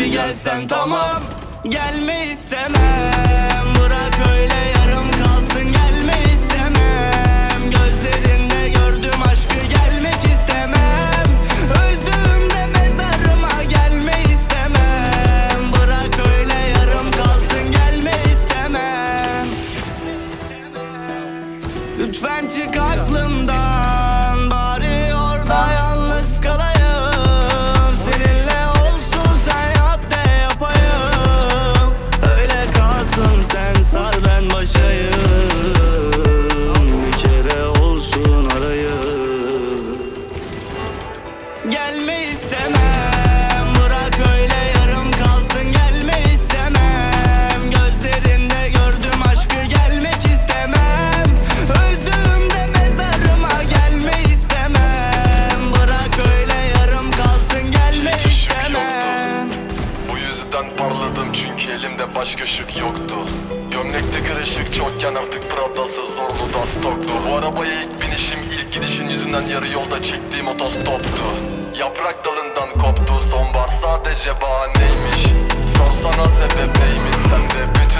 Bir gelsen tamam. Gelme istemem. Bırak öyle yarım kalsın Gelme istemem. Gözlerinde gördüm aşkı Gelmek istemem. Öldüğümde mezarıma Gelme istemem. Bırak öyle yarım kalsın Gelme istemem. Lütfen çık aklımdan Çünkü elimde başka şık yoktu. Gömlekte kırışık çokken artık Prada'sı zorlu da stoktu Bu arabaya ilk binişim ilk gidişin yüzünden yarı yolda çektiğim otostoptu. Yaprak dalından koptu sonbahar sadece bahaneymiş. Sorsana sebep neymiş sen de bütün